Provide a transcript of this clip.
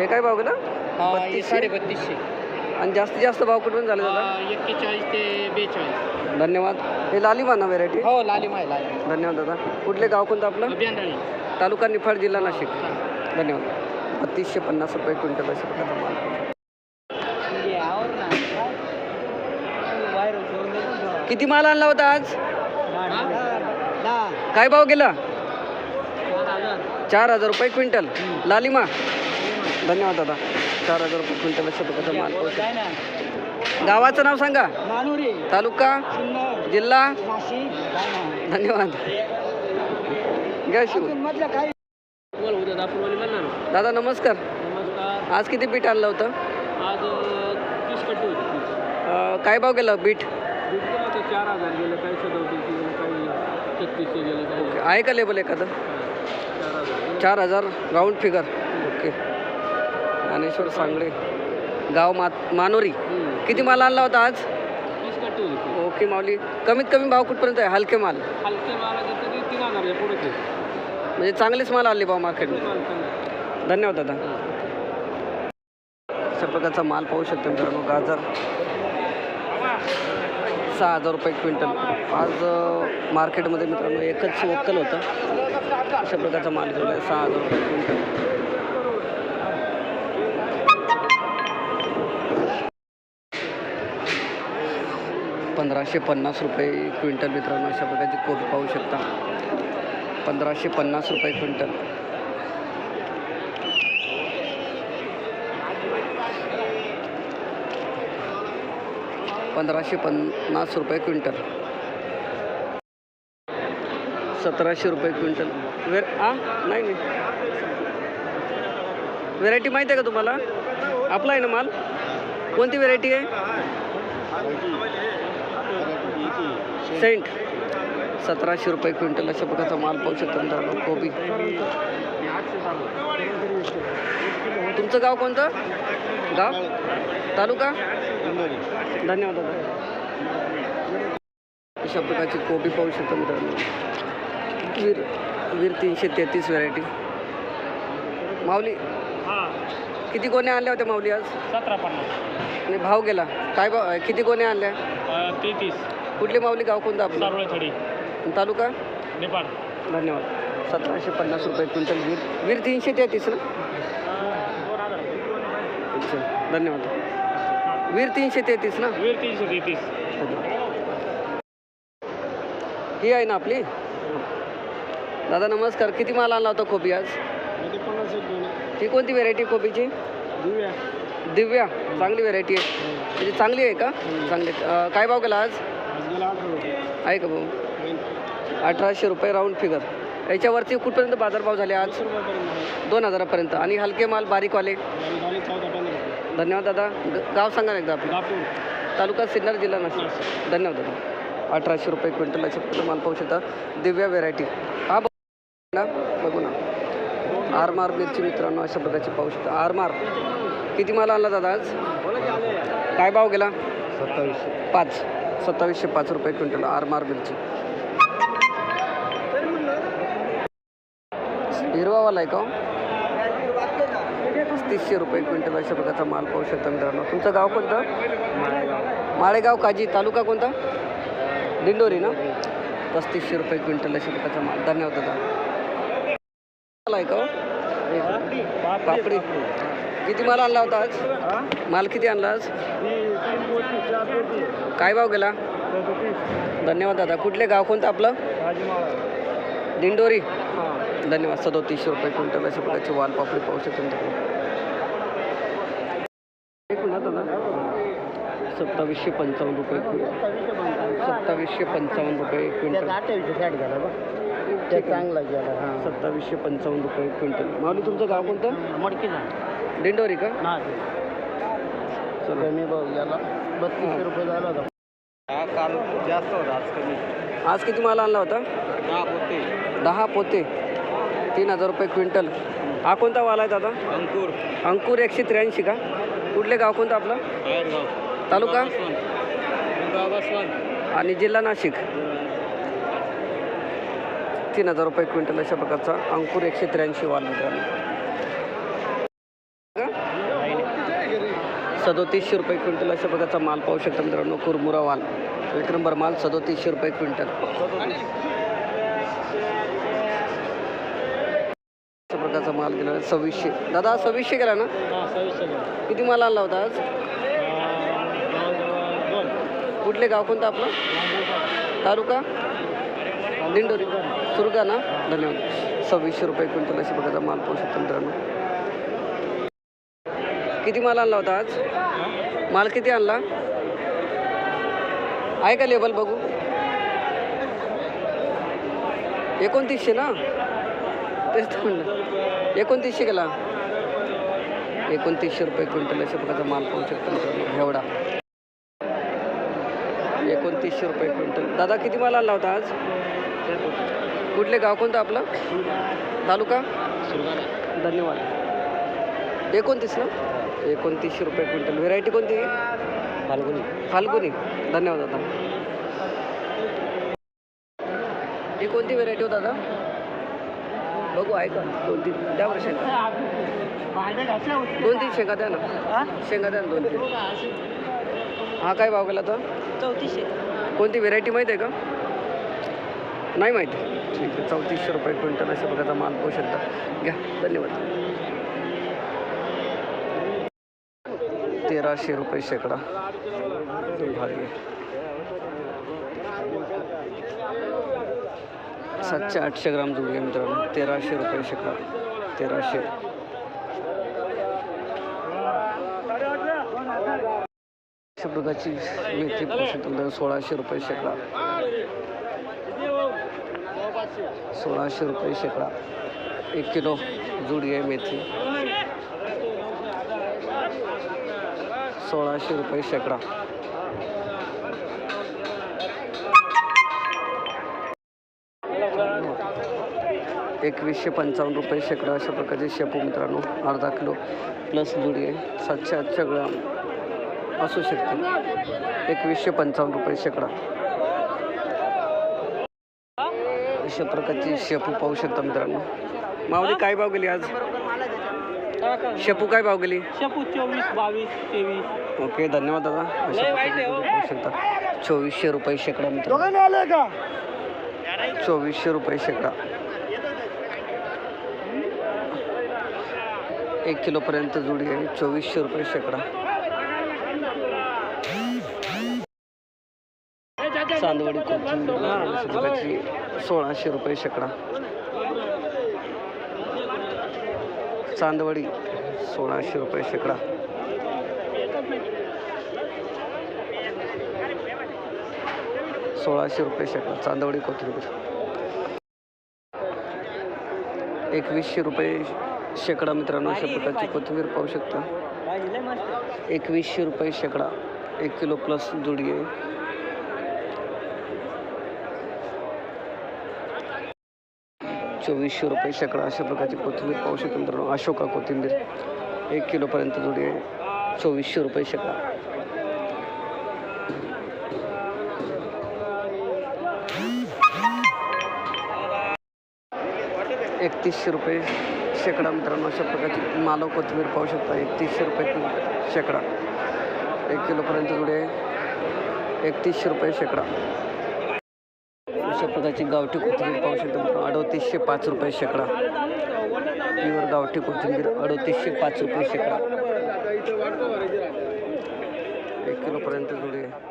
हे काय भाव गेला? बत्तीसशे? बत्तीसशे आणि जास्तीत जास्त भाव कुठून झाले दादा एक्केचाळीस ते बेचाळीस. धन्यवाद. हे लालिमा ना व्हेरायटी हो लालिमा आहे लालिमा धन्यवाद दादा. कुठले गाव कोणतं आपलं? तालुका निफाड जिल्हा नाशिक. धन्यवाद. बत्तीसशे पन्नास रुपये क्विंटल माल किती माल आणला होता आज? काय भाव गेला? चार हजार. रुपये क्विंटल. लालिमा धन्यवाद दादा. चार हजार रुपये क्विंटल प्रकारचा माल. गावाचं नाव सांगा. मानुरी. तालुका? जिल्हा? धन्यवाद. घ्या शिव. ना दादा नमस्कार. नमस्कार. आज किती बीट आणलं होतं? आज तीस कट्टी होती तीस. अं, काय भाव गेलं बीट चार हजार गेलं काही काही छत्तीसशे गेलं आहे का लेबल एखादं? चार हजार. चार हजार. Round figure okay Dnyaneshwar Sangle. गाव मा मानोरी. किती माल आणला होता आज? ओके माऊली. कमीत कमी भाव कुठपर्यंत आहे? हलके माल. म्हणजे चांगलेच माल आले भाऊ चांगला. धन्यवाद दादा. अशा प्रकारचा माल पाहू शकतो मित्रांनो. गाजर सहा हजार रुपये क्विंटल. आज मार्केटमध्ये मित्रांनो एकच वक्कल होतं. अशा प्रकारचा माल घेऊन आहे. सहा हजार रुपये क्विंटल. पंधराशे पन्नास रुपये क्विंटल मित्रांनो अशा प्रकारची कोबी पाहू शकता. पंधराशे पन्नास रुपये क्विंटल. पंधराशे पन्नास रुपये क्विंटल. सतराशे रुपये क्विंटल. वेर आ नाही नाही. व्हेरायटी माहिती आहे का तुम्हाला? आपला आहे ना माल? कोणती व्हेरायटी आहे? सेंट. सतराशे रुपये क्विंटल अशा प्रकारचा माल पाहू शकता मित्रांनो कोबी. तुमचं गाव कोणतं? गाव? तालुका? धन्यवाद दादा. अशा प्रकारची कोबी पाहू शकता मित्रांनो. वीर वीर तीनशे तेहतीस व्हरायटी माऊली किती गोण्या आणल्या होत्या माऊली आज? सतरा पन्नास. आणि भाव गेला. काय भाव किती गोण्या आणल्या? तेहतीस. कुठली माऊली गाव कोणतं आपलं? सारोळे थडी आणि तालुका? नेपाळ. धन्यवाद. सतराशे पन्नास रुपये क्विंटल वीर. वीर तीनशे तेहतीस ना? अच्छा धन्यवाद. वीर तीनशे तेहतीस ना? वीर तीनशे तेहतीस. ही आहे ना आपली? दादा नमस्कार. किती माल आणला होता कोबी आज? ही कोणती व्हेरायटी कोबीची दिव्या. दिव्या. चांगली व्हेरायटी आहे. म्हणजे चांगली आहे का? चांगली. अं, काय भाव गेला आज? आहे का भाऊ. अठराशे रुपये राऊंड फिगर याच्यावरती कुठपर्यंत बाजारभाव झाले आज? दोन हजारापर्यंत. आणि हलके माल बारीकवाले धन्यवाद दादा. ग- गाव सांगा ना एकदा दापूर तालुका सिन्नर जिल्हा नाशिक. धन्यवाद दादा. अठराशे रुपये क्विंटल अशा माल पाहू शकता. दिव्या व्हेरायटी हा बघू ना बघू ना. आरमार मिरची मित्रांनो अशा प्रकारची पाहू शकता. आरमार. किती माल आणला दादा आज? काय भाव गेला? सत्तावीसशे. पाच. सत्तावीसशे पाच रुपये क्विंटल आरमार मिरची. हिरवावाला आहे का हो? पस्तीसशे रुपये क्विंटल अशा प्रकारचा माल पाहू शकता मित्रांनो. तुमचं गाव कोणतं? माळेगाव काजी तालुका कोणता? दिंडोरी ना? पस्तीसशे रुपये क्विंटल अशा प्रकारचा माल. धन्यवाद दादा. आहे का हो? पापडी. किती माल आणला होता आज? माल किती आणला आज? काय भाव गेला? धन्यवाद दादा. कुठले गाव कोणतं आपलं? दिंडोरी. धन्यवाद. सदोतीसशे रुपये क्विंटल अशा प्रकारची वाल पापडी पाहू शकतो सत्तावीसशे पंचावन्न रुपये सत्तावीसशे पंचावन्न रुपये क्विंटल. चांगला गेला. हां सत्तावीसशे पंचावन्न रुपये क्विंटल. माऊली तुमचं गाव कोणतं? मडकी दिंडोरी का? ना चला. कमी भाव गेला बत्तीसशे रुपये झाला होता. हा काल जास्त होता आज कमी. आज किती माल आणला होता? हा होते दहा पोते. तीन हजार रुपये क्विंटल. हा कोणता वाला आहे दादा? अंकुर. अंकुर एकशे त्र्याऐंशी का? कुठले गाव कोणतं आपलं? तालुका? आणि जिल्हा नाशिक? तीन हजार रुपये क्विंटल अशा प्रकारचा अंकुर एकशे त्र्याऐंशी वाल मित्रांनो सदोतीसशे रुपये क्विंटल अशा प्रकारचा माल पाहू शकता मित्रांनो कुरमुरा माल एक नंबर माल सदोतीसशे रुपये क्विंटल. अशा प्रकारचा माल गेला सव्वीसशे. दादा सव्वीसशे गेला ना? किती माल आणला होता आज? कुठले गाव कोणतं आपलं? तालुका? दिंडोरी. सुरगा ना? धन्यवाद. सव्वीसशे रुपये क्विंटल अशा प्रकारचा माल पाहू शकता मित्रांनो. किती माल आणला होता आज? माल किती आणला? आहे का लेबल बघू? एकोणतीसशे ना? तेच तर म्हणलं. एकोणतीसशे गेला. एकोणतीसशे रुपये क्विंटल अशा प्रकारचा माल पाहू शकता एवढा. एकोणतीसशे रुपये क्विंटल. दादा किती माल आणला होता आज? कुठले गाव? कोणतं आपलं? तालुका? धन्यवाद. एकोणतीस ना? एकोणतीसशे रुपये क्विंटल. व्हेरायटी कोणती फाल्गुनी. फाल्गुनी. धन्यवाद दादा. ही कोणती व्हेरायटी हो दादा? बघू आहे का दोन तीन द्या बरं शेंगा. दोन तीन शेंगा द्या ना. शेंगा द्या ना दोन तीन हा काय भाव गेला तर चौतीसशे. कोणती व्हेरायटी माहीत आहे का? नाही माहिती. ठीक आहे चौतीसशे रुपये क्विंटल अशा प्रकारचा माल पाहू शकता घ्या. धन्यवाद. तेराशे रुपये शेकडा. भारी. सातशे आठशे ग्राम जुळले मित्रांनो. तेराशे रुपये शेकडा. तेराशे. अशा प्रकारची मेथी पाहू सोळाशे रुपये शेकडा. सोळाशे रुपये शेकडा. एक किलो जुडी आहे मेथी. सोळाशे रुपये शेकडा. एकवीसशे पंचावन्न रुपये शेकडा अशा प्रकारचे शेपू मित्रांनो. अर्धा किलो प्लस जुडी सातशे आठशे ग्राम असू शकते. एकवीसशे पंचावन्न रुपये शेकडा. अशा प्रकारची शेपू पाहू शकता मित्रांनो. माऊली काय भाव गेली आज? शेपू काय भाव गेली? शेपू चोवीस बावीस तेवीस. ओके धन्यवाद दादा. अशा हो. पाहू शकता. चोवीसशे रुपये शेकडा का? चोवीसशे रुपये शेकडा. एक किलोपर्यंत जुडी आहे. चोवीसशे रुपये शेकडा. चांदवडी कोथिंबीर सोळाशे रुपये शेकडा. चांदवडी सोळाशे रुपये शेकडा. सोळाशे रुपये शेकडा चांदवडी कोथिंबीर एकवीसशे रुपये शेकडा मित्रांनो अशा प्रकारची कोथिंबीर पाहू शकता. एकवीसशे रुपये शेकडा एक किलो प्लस जुडी चोवीसशे रुपये शेकडा अशा प्रकारची कोथिंबीर पाहू शकतो मित्रांनो. अशोका कोथिंबीर. एक किलोपर्यंत जुडी आहे. चोवीसशे रुपये शेकडा. एकतीसशे रुपये शेकडा मित्रांनो अशा प्रकारची मालव कोथिंबीर पाहू शकता. एकतीसशे रुपये किलो शेकडा. एक किलोपर्यंत जुडे एकतीसशे रुपये शेकडा. अशा प्रकारची गावठी कोथिंबीर पाहू शकता अडतीसशे पाच रुपये शेकडा. प्युअर गावठी कोथिंबीर अडतीसशे पाच रुपये शेकडा. एक किलोपर्यंत जुडी आहे.